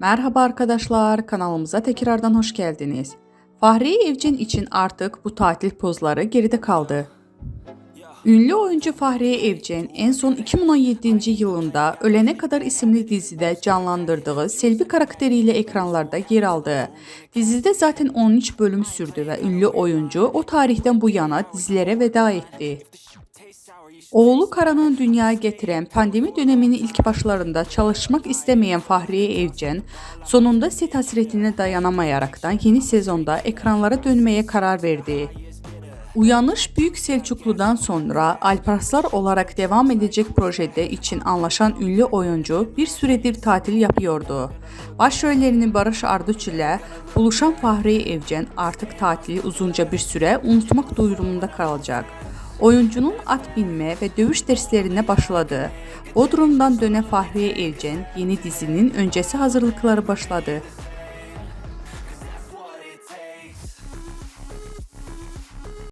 Merhaba arkadaşlar, kanalımıza tekrardan hoş geldiniz. Fahriye Evcen için artık bu tatil pozları geride kaldı. Ünlü oyuncu Fahriye Evcen en son 2017 yılında Ölene Kadar isimli dizide canlandırdığı Selvi karakteriyle ekranlarda yer aldı. Dizide zaten 13 bölüm sürdü ve ünlü oyuncu o tarihten bu yana dizilere veda etti. Oğlu Karan'ı dünyaya getiren pandemi döneminin ilk başlarında çalışmak istemeyen Fahriye Evcen sonunda set hasretine dayanamayaraktan yeni sezonda ekranlara dönmeye karar verdi. Uyanış Büyük Selçuklu'dan sonra Alparslar olarak devam edecek projede için anlaşan ünlü oyuncu bir süredir tatil yapıyordu. Başrollerini Barış Arduç ile buluşan Fahriye Evcen artık tatili uzunca bir süre unutmak durumunda kalacak oyuncunun at binme ve dövüş derslerine başladı. Bodrum'dan dönen Fahriye Evcen yeni dizinin öncesi hazırlıkları başladı.